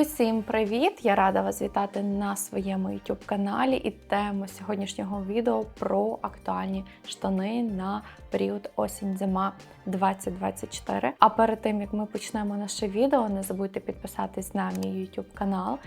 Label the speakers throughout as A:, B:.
A: Усім привіт! Я рада вас вітати на своєму YouTube каналі. І тема сьогоднішнього відео про актуальні штани на період осінь-зима 2024. А перед тим як ми почнемо наше відео, не забудьте підписатись на мій YouTube канал.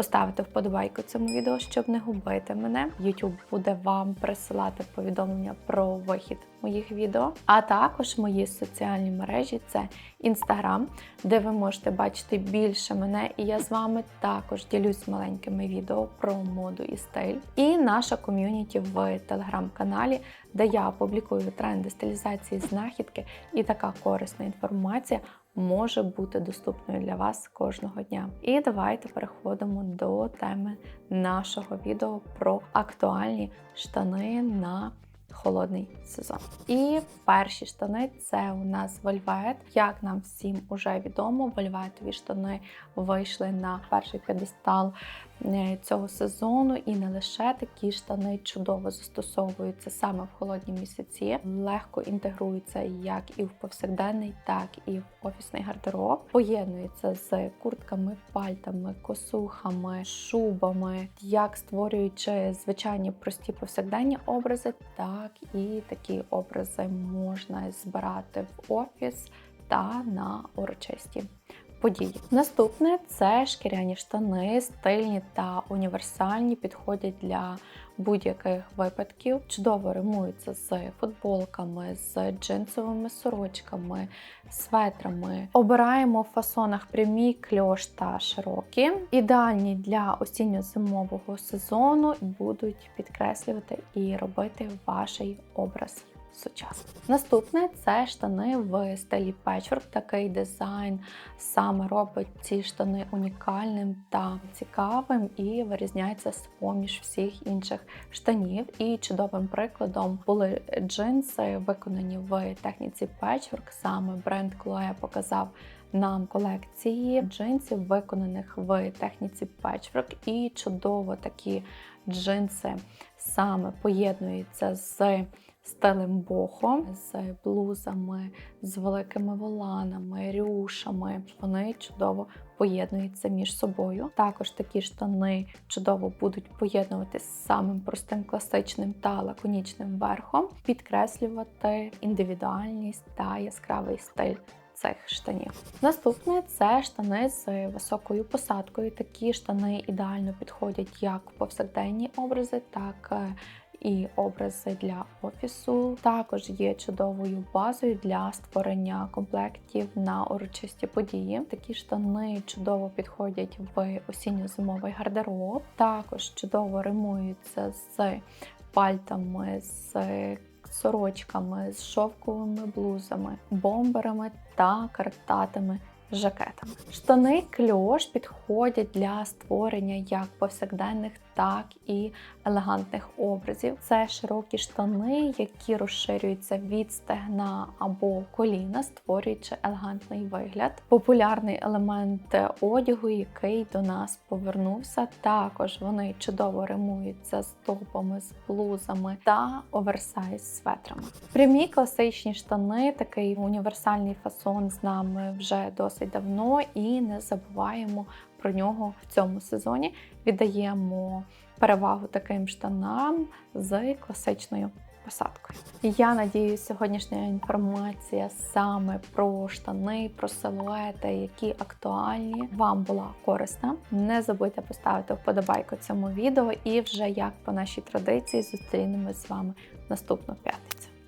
A: Поставити вподобайку цьому відео, щоб не губити мене. YouTube буде вам присилати повідомлення про вихід моїх відео, а також мої соціальні мережі це Instagram, де ви можете бачити більше мене, і я з вами також ділюсь маленькими відео про моду і стиль. І наша ком'юніті в телеграм-каналі, де я публікую тренди стилізації знахідки і така корисна інформація може бути доступною для вас кожного дня. І давайте переходимо до теми нашого відео про актуальні штани на холодний сезон. І перші штани це у нас вольвет. Як нам всім уже відомо, вольветові штани вийшли на перший п'єдестал цього сезону, і не лише такі штани чудово застосовуються саме в холодні місяці, легко інтегруються як і в повсякденний, так і в офісний гардероб. Поєднуються з куртками, пальтами, косухами, шубами, як створюючи звичайні прості повсякденні образи, так і такі образи можна збирати в офіс та на урочисті події. Наступне це шкіряні штани, стильні та універсальні, підходять для будь-яких випадків. Чудово римуються з футболками, з джинсовими сорочками, светрами. Обираємо в фасонах прямі, кльош та широкі. Ідеальні для осінньо-зимового сезону будуть підкреслювати і робити ваш образ сучасно. Наступне це штани в стилі печворк. Такий дизайн саме робить ці штани унікальним та цікавим і вирізняється з поміж всіх інших штанів. І чудовим прикладом були джинси, виконані в техніці печворк. Саме бренд Chloe показав. Нам колекції джинсів, виконаних в техніці печворк, і чудово такі джинси саме поєднуються з стилем бохо, з блузами, з великими воланами, рюшами. Вони чудово поєднуються між собою. Також такі штани чудово будуть поєднуватися з самим простим класичним та лаконічним верхом, підкреслювати індивідуальність та яскравий стиль. Цих штанів. Наступне це штани з високою посадкою. Такі штани ідеально підходять як повсякденні образи, так е, і образи для офісу. Також є чудовою базою для створення комплектів на урочисті події. Такі штани чудово підходять в осінньо-зимовий гардероб. Також чудово римуються з пальтами, з сорочками, з шовковими блузами, бомберами та картатими жакетами. Штани кльош підходять для створення як повсякденних, так і елегантних образів. Це широкі штани, які розширюються від стегна або коліна, створюючи елегантний вигляд. Популярний елемент одягу, який до нас повернувся. Також вони чудово римуються з топами, з блузами та оверсайз светрами. Прямі класичні штани, такий універсальний фасон з нами вже досить давно, і не забуваємо про нього в цьому сезоні. Віддаємо перевагу таким штанам з класичною посадкою. Я надіюсь, сьогоднішня інформація саме про штани, про силуети, які актуальні, вам була корисна. Не забудьте поставити вподобайку цьому відео, і вже як по нашій традиції зустрінемось з вами наступну п'ятницю.